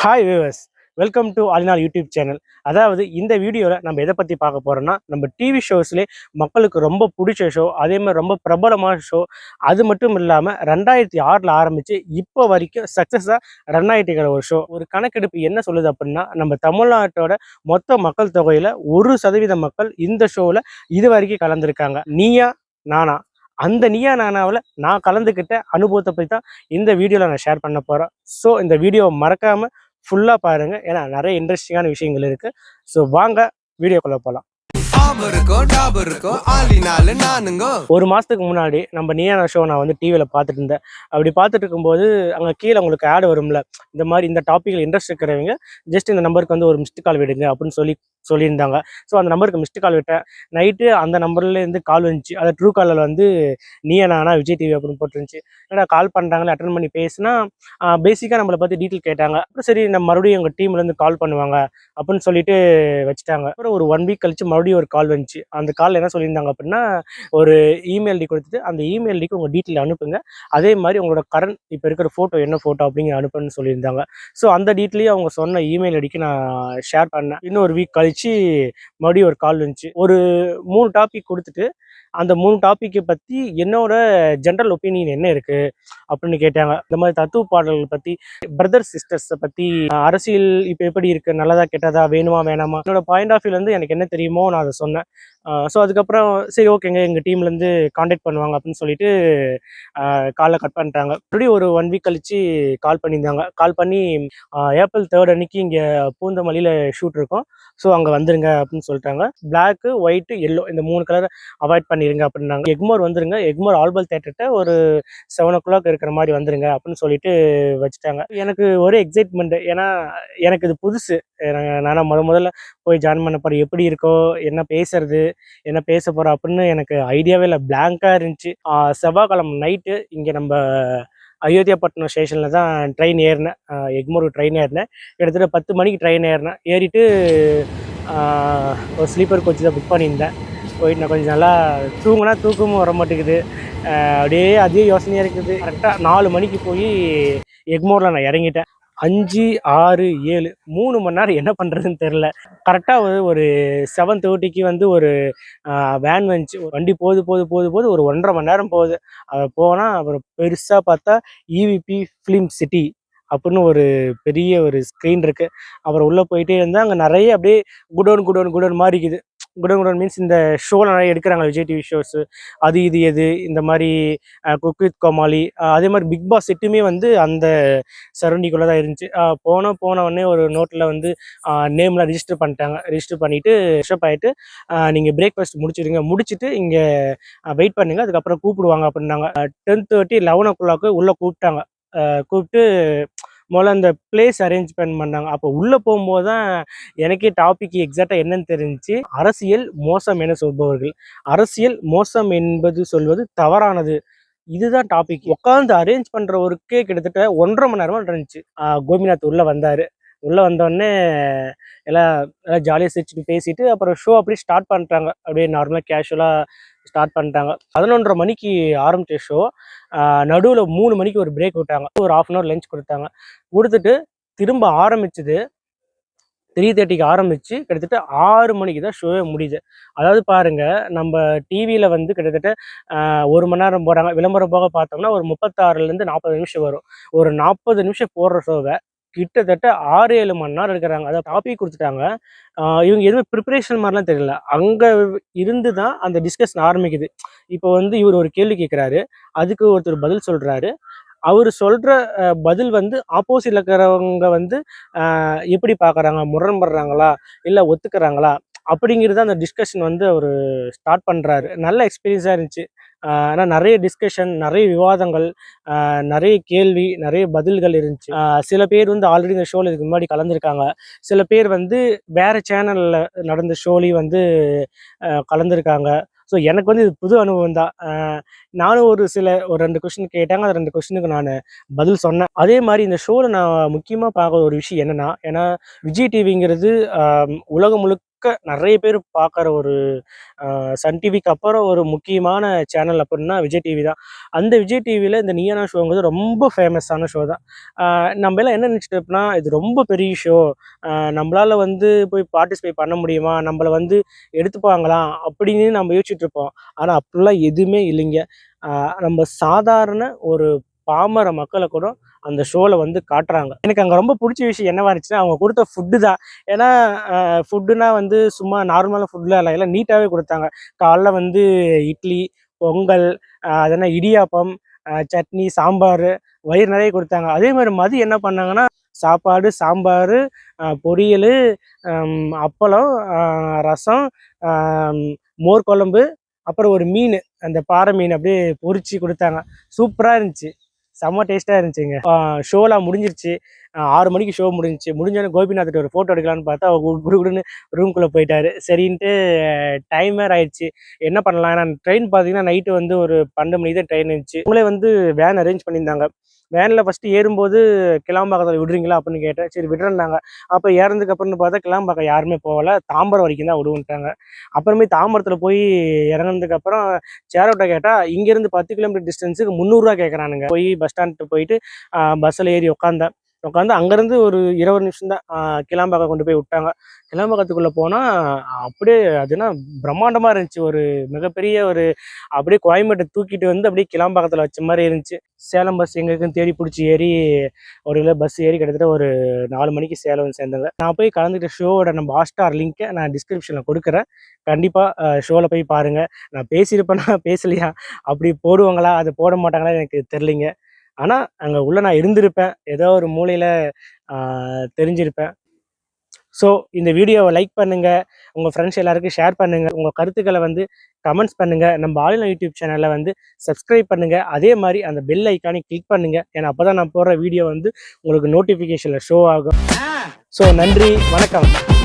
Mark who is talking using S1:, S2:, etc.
S1: Hi viewers welcome to ஆலினார் YouTube channel அதாவது இந்த வீடியோவில் நம்ம எதை பற்றி பார்க்க போகிறோம்னா நம்ம டிவி ஷோஸ்லேயே மக்களுக்கு ரொம்ப பிடிச்ச ஷோ அதே மாதிரி ரொம்ப பிரபலமான ஷோ அது மட்டும் இல்லாமல் ரெண்டாயிரத்தி ஆறில் ஆரம்பித்து இப்போ வரைக்கும் சக்ஸஸாக ரன் ஆகிட்டு இருக்கிற ஒரு ஷோ ஒரு கணக்கெடுப்பு என்ன சொல்லுது அப்படின்னா நம்ம தமிழ்நாட்டோட மொத்த மக்கள் தொகையில் ஒரு சதவீத மக்கள் இந்த ஷோவில் இது வரைக்கும் கலந்துருக்காங்க. நீயா நானா? அந்த நீயா நானாவில் நான் கலந்துக்கிட்ட அனுபவத்தை பற்றி தான் இந்த வீடியோவில் நான் ஷேர் பண்ண போகிறேன் ஸோ இந்த வீடியோவை மறக்காமல் ஃபுல்லாக பாருங்கள் ஏன்னா நிறைய இன்ட்ரெஸ்டிங்கான விஷயங்கள் இருக்குது ஸோ வாங்க வீடியோக்குள்ளே போகலாம் ஒரு மாதத்துக்கு முன்னாடி நம்ம நீயான ஷோ நான் வந்து டிவியில் பார்த்துட்டு இருந்தேன் அப்படி பார்த்துட்டு இருக்கும்போது அங்கே கீழே உங்களுக்கு ஆட் வரும்ல. இந்த மாதிரி இந்த டாப்பிக்கில் இன்ட்ரெஸ்ட் இருக்கிறவங்க ஜஸ்ட் இந்த நம்பருக்கு வந்து ஒரு மிஸ்டு கால் விடுங்க அப்படின்னு சொல்லி சொல்லியிருந்தாங்க. ஸோ அந்த நம்பருக்கு மிஸ்டு கால் விட்டேன். நைட்டு அந்த நம்பர்லேருந்து கால் வந்துச்சு. அதை ட்ரூ காலில் வந்து நீ நானா விஜய் டிவி அப்படின்னு போட்டுருந்துச்சு. ஏன்னா கால் பண்ணுறாங்களே அட்டன் பண்ணி பேசினா பேசிக்காக நம்மளை பற்றி டீட்டெயில் கேட்டாங்க. அப்புறம் சரி நம்ம மறுபடியும் எங்கள் டீம்லேருந்து கால் பண்ணுவாங்க அப்படின்னு சொல்லிட்டு வச்சுட்டாங்க. அப்புறம் ஒரு ஒன் வீக் கழிச்சு மறுபடியும் ஒரு கால் வந்துச்சு. அந்த காலில் என்ன சொல்லியிருந்தாங்க அப்படின்னா ஒரு இமெயில் ஐடி கொடுத்துட்டு அந்த இமெயில் ஐடிக்கு உங்கள் டீட்டெயில் அனுப்புங்க. அதே மாதிரி உங்களோட கரண்ட் இப்போ இருக்கிற ஃபோட்டோ என்ன ஃபோட்டோ அப்படிங்கிற அனுப்புன்னு சொல்லியிருந்தாங்க. ஸோ அந்த டீட்டெயிலையும் அவங்க சொன்ன இமெயில் ஐடிக்கு நான் ஷேர் பண்ணேன். இன்னும் ஒரு வீக் கழிச்சு மறுபடியும் ஒரு கால் வந்துச்சு. ஒரு மூணு டாபிக் கொடுத்துட்டு அந்த மூணு டாப்பிக்கை பற்றி என்னோட ஜென்ரல் ஒப்பீனியன் என்ன இருக்குது அப்படின்னு கேட்டாங்க. இந்த மாதிரி தத்துவ பாடல்கள் பற்றி பிரதர் சிஸ்டர்ஸை பற்றி அரசியல் இப்போ எப்படி இருக்குது நல்லதா கெட்டதா வேணுமா வேணாமா? என்னோட பாயிண்ட் ஆஃப் வியூலேருந்து எனக்கு என்ன தெரியுமோ நான் அதை சொன்னேன். ஸோ அதுக்கப்புறம் சரி ஓகேங்க எங்கள் டீம்லேருந்து காண்டாக்ட் பண்ணுவாங்க அப்படின்னு சொல்லிட்டு காலை கட் பண்ணிட்டாங்க. மறுபடியும் ஒரு ஒன் வீக் கழித்து கால் பண்ணியிருந்தாங்க. கால் பண்ணி ஏப்ரல் தேர்ட் அன்னைக்கு இங்கே பூந்தமல்லியில் ஷூட் இருக்கும். ஸோ அங்கே வந்துருங்க அப்படின்னு சொல்லிட்டாங்க. பிளாக்கு ஒயிட்டு எல்லோ இந்த மூணு கலர் அவாய்ட் பண்ணி பண்ணிடுங்க அப்படின்னாங்க. எக்மோர் வந்துருங்க. எக்மோர் ஆல்பல் தேட்டர்கிட்ட ஒரு செவன் ஓ கிளாக் இருக்கிற மாதிரி வந்துருங்க அப்படின்னு சொல்லிட்டு வச்சுட்டாங்க. எனக்கு ஒரு எக்ஸைட்மெண்ட் ஏன்னா எனக்கு இது புதுசு. எனக்கு முத முதல்ல போய் ஜாயின் பண்ண போகிறேன் எப்படி இருக்கோ என்ன பேசுறது என்ன பேச போகிறோம் அப்படின்னு எனக்கு ஐடியாவே இல்லை. பிளாங்காக இருந்துச்சு. செவ்வாய்க்கிழமை நைட்டு இங்கே நம்ம அயோத்தியாப்பட்டினம் ஸ்டேஷனில் தான் ட்ரெயின் ஏறினேன். எக்மோர் ட்ரெயின் ஏறினேன். கிட்டத்தட்ட பத்து மணிக்கு ட்ரெயின் ஏறினேன். ஏறிட்டு ஒரு ஸ்லீப்பர் கோச்சு தான் புக் பண்ணியிருந்தேன். போயிட்டு நான் கொஞ்சம் நல்லா தூங்கினா தூக்கமும் வர மாட்டேங்குது. அப்படியே அதே யோசனையாக இருக்குது. கரெக்டாக நாலு மணிக்கு போய் எக்மோரில் நான் இறங்கிட்டேன். அஞ்சு ஆறு ஏழு மூணு மணி நேரம் என்ன பண்ணுறதுன்னு தெரில கரெக்டாக ஒரு ஒரு செவன் தேர்ட்டிக்கு வந்து ஒரு வேன் வந்துச்சு. வண்டி போது போது போகுது போது ஒரு ஒன்றரை மணி நேரம் போகுது. அதை போனால் அப்புறம் பெருசாக பார்த்தா இவிபி ஃபிலிம் சிட்டி அப்படின்னு ஒரு பெரிய ஒரு ஸ்க்ரீன் இருக்குது அப்புறம் உள்ளே போயிட்டே இருந்தால் அங்கே நிறைய அப்படியே குடோன் குடோன் குடோன் மாதிரி இருக்குது. குடன் குடன் மீன்ஸ் இந்த ஷோவில் நிறைய எடுக்கிறாங்க. விஜய் டிவி ஷோஸு அது இது எது இந்த மாதிரி குக் வித் கோமாளி அதே மாதிரி பிக் பாஸ் செட்டுமே வந்து அந்த சரௌண்டிங்குள்ளே தான் இருந்துச்சு. போன போன உடனே ஒரு நோட்டில் வந்து நேம்லாம் ரிஜிஸ்டர் பண்ணிட்டாங்க. ரிஜிஸ்டர் பண்ணிவிட்டு ரிஷப் ஆகிட்டு நீங்கள் பிரேக்ஃபாஸ்ட் முடிச்சிடுங்க. முடிச்சுட்டு இங்கே வெயிட் பண்ணுங்கள் அதுக்கப்புறம் கூப்பிடுவாங்க அப்படின்னாங்க. Ten thirty eleven o'clock உள்ளே கூப்பிட்டாங்க. கூப்பிட்டு முதல்ல அந்த பிளேஸ் அரேஞ்ச்மெண்ட் பண்ணாங்க அப்போ உள்ளே போகும்போது தான் எனக்கே டாபிக் எக்ஸாக்டாக என்னன்னு தெரிஞ்சிச்சு. அரசியல் மோசம் என சொல்பவர்கள். அரசியல் மோசம் என்பது சொல்வது தவறானது. இதுதான் டாபிக் உட்காந்து அரேஞ்ச் பண்ணுறவருக்கே கிட்டத்தட்ட ஒன்றரை மணி நேரமாக இருந்துச்சு கோபிநாத் உள்ளே வந்தார். உள்ளே வந்தோடனே எல்லாம் எல்லாம் ஜாலியாக சிரிச்சுட்டு பேசிட்டு அப்புறம் ஷோ அப்படியே ஸ்டார்ட் பண்ணுறாங்க அப்படியே நார்மலாக கேஷுவலாக ஸ்டார்ட் பண்ணிட்டாங்க. பதினொன்றரை மணிக்கு ஆரம்பித்த ஷோ நடுவில் மூணு மணிக்கு ஒரு பிரேக் விட்டாங்க. ஒரு ஆஃப் அன் ஹவர் லஞ்ச் கொடுத்தாங்க. கொடுத்துட்டு திரும்ப ஆரம்பிச்சது த்ரீ தேர்ட்டிக்கு ஆரம்பித்து கிட்டத்தட்ட ஆறு மணிக்கு தான் ஷோவே முடியுது. அதாவது பாருங்க நம்ம டிவியில் வந்து கிட்டத்தட்ட ஒரு மணி நேரம் போகிறாங்க விளம்பரம் போக பார்த்தோம்னா ஒரு முப்பத்தாறுலேருந்து நாற்பது நிமிஷம் வரும். ஒரு நாற்பது நிமிஷம் போடுற ஷோவை கிட்டத்தட்ட ஆறு ஏழு மணி நேரம் எடுக்கிறாங்க. அதாவது டாபிக் கொடுத்துட்டாங்க இவங்க எதுவுமே ப்ரிப்பரேஷன் மாதிரிலாம் தெரியல. அங்கே இருந்து தான் அந்த டிஸ்கஷன் ஆரம்பிக்குது. இப்போ வந்து இவர் ஒரு கேள்வி கேட்குறாரு அதுக்கு ஒருத்தர் பதில் சொல்கிறாரு அவர் சொல்கிற பதில் வந்து ஆப்போசிட்டில் இருக்கிறவங்க வந்து எப்படி பார்க்குறாங்க முரண்படுறாங்களா? இல்லை ஒத்துக்கிறாங்களா? அப்படிங்கிறது அந்த டிஸ்கஷன் வந்து அவர் ஸ்டார்ட் பண்ணுறாரு நல்ல எக்ஸ்பீரியன்ஸாக இருந்துச்சு. ஆனால் நிறைய டிஸ்கஷன் நிறைய விவாதங்கள் நிறைய கேள்வி நிறைய பதில்கள் இருந்துச்சு. சில பேர் வந்து ஆல்ரெடி இந்த ஷோவில் இதுக்கு முன்னாடி கலந்துருக்காங்க. சில பேர் வந்து வேறு சேனலில் நடந்த ஷோலையும் வந்து கலந்துருக்காங்க. ஸோ எனக்கு வந்து இது புது அனுபவம் தான். நானும் ஒரு சில ஒரு ரெண்டு கொஷின் கேட்டாங்க. அந்த ரெண்டு கொஷினுக்கு நான் பதில் சொன்னேன். அதே மாதிரி இந்த ஷோவில் நான் முக்கியமாக பார்க்குற ஒரு விஷயம் என்னன்னா ஏன்னா விஜய் டிவிங்கிறது உலகம் முழுக்க பார்க்க நிறைய பேர் பார்க்குற ஒரு சன் டிவிக்கு அப்புறம் ஒரு முக்கியமான சேனல் அப்படின்னா விஜய் டிவி தான். அந்த விஜய் டிவியில் இந்த நீயானா ஷோங்கிறது ரொம்ப ஃபேமஸான ஷோ தான். நம்ம எல்லாம் என்ன நினச்சிட்டு இது ரொம்ப பெரிய ஷோ நம்மளால் வந்து போய் பார்ட்டிசிபேட் பண்ண முடியுமா? நம்மளை வந்து எடுத்துப்பாங்களா? அப்படின்னு நம்ம யோசிச்சுட்டு இருப்போம். ஆனால் அப்படிலாம் எதுவுமே இல்லைங்க. நம்ம சாதாரண ஒரு பாமர மக்களை கூட அந்த ஷோவில் வந்து காட்டுறாங்க. எனக்கு அங்கே ரொம்ப பிடிச்ச விஷயம் என்னவா இருந்துச்சுன்னா அவங்க கொடுத்த ஃபுட்டு தான். ஏன்னா ஃபுட்டுனா வந்து சும்மா நார்மலாக ஃபுட்லாம் இல்லை. எல்லாம் நீட்டாகவே கொடுத்தாங்க. காலைல வந்து இட்லி பொங்கல் அதனால் இடியாப்பம் சட்னி சாம்பார் வயிறு நிறைய கொடுத்தாங்க. அதே மாதிரி மதியம் என்ன பண்ணாங்கன்னா சாப்பாடு சாம்பார் பொரியல் அப்பளம் ரசம் மோர் குழம்பு அப்புறம் ஒரு மீன் அந்த பாறை மீன் அப்படியே பொறிச்சு கொடுத்தாங்க. சூப்பராக இருந்துச்சு. செம்ம டேஸ்ட்டாக இருந்துச்சுங்க. ஷோலாம் முடிஞ்சிருச்சு. ஆறு மணிக்கு ஷோ முடிஞ்சிச்சு. முடிஞ்சோடனே கோபிநாத்கிட்ட ஒரு ஃபோட்டோ எடுக்கலான்னு பார்த்தா அவர் குடுகுடுன்னு ரூம்குள்ளே போயிட்டாரு. சரின்ட்டு டைமர் ஆயிடுச்சு. என்ன பண்ணலாம்? ஏன்னா ட்ரெயின் பார்த்தீங்கன்னா நைட்டு வந்து ஒரு பன்னெண்டு மணிக்கு தான் ட்ரெயின் இருந்துச்சு. உங்களே வந்து வேன் அரேஞ்ச் பண்ணியிருந்தாங்க. வேனில் ஃபஸ்ட்டு ஏறும்போது கிளாம்பாக்கத்தில் விடுறீங்களா? அப்படின்னு கேட்டேன். சரி விடுறேன்னாங்க. அப்போ ஏறதுக்கு அப்புறம்னு பார்த்தா கிளாம்பாக்கம் யாருமே போகல. தாம்பரம் வரைக்கும் தான் விடுவோன்ட்டாங்க. அப்புறமே தாம்பரத்தில் போய் இறங்கினதுக்கப்புறம் சேரோட்டை கேட்டால் இங்கேருந்து பத்து கிலோமீட்டர் டிஸ்டன்ஸுக்கு முந்நூறுரூவா கேட்குறானுங்க போய் பஸ் ஸ்டாண்ட்டு போயிட்டு பஸ்ஸில் ஏறி உட்காந்தேன் உட்காந்து அங்கேருந்து ஒரு இருபது நிமிஷம் தான் கிளாம்பாக்கம் கொண்டு போய் விட்டாங்க. கிளாம்பாக்கத்துக்குள்ளே போனால் அப்படியே அதுனா பிரம்மாண்டமாக இருந்துச்சு. ஒரு மிகப்பெரிய ஒரு அப்படியே கோயம்பேட்டை தூக்கிட்டு வந்து அப்படியே கிளாம்பாக்கத்தில் வச்ச மாதிரி இருந்துச்சு. சேலம் பஸ் எங்க தேடி பிடிச்சி ஏறி ஒரு கிலோ பஸ் ஏறி கிட்டத்தட்ட ஒரு நாலு மணிக்கு சேலம் வந்து சேர்ந்தாங்க நான் போய் கலந்துக்கிட்ட ஷோவோட நம்ம ஹாட்ஸ்டார் லிங்க்கை நான் டிஸ்கிரிப்ஷனில் கொடுக்குறேன். கண்டிப்பாக ஷோவில் போய் பாருங்கள் நான் பேசியிருப்பேன்னா பேசலையா? அப்படி போடுவாங்களா? அதை போட மாட்டாங்களா? எனக்கு தெரிலிங்க ஆனால் அங்கே உள்ள நான் இருந்திருப்பேன். ஏதோ ஒரு மூலையில் தெரிஞ்சிருப்பேன். ஸோ இந்த வீடியோவை லைக் பண்ணுங்கள் உங்கள் ஃப்ரெண்ட்ஸ் எல்லாருக்கும் ஷேர் பண்ணுங்கள் உங்கள் கருத்துக்களை வந்து கமெண்ட்ஸ் பண்ணுங்கள் நம்ம ஆளுநர் யூடியூப் சேனலில் வந்து சப்ஸ்கிரைப் பண்ணுங்கள் அதே மாதிரி அந்த பெல் ஐக்கானை கிளிக் பண்ணுங்கள் ஏன்னா அப்போ தான் நான் போடுற வீடியோ வந்து உங்களுக்கு நோட்டிஃபிகேஷனில் ஷோ ஆகும். ஸோ நன்றி. வணக்கம்.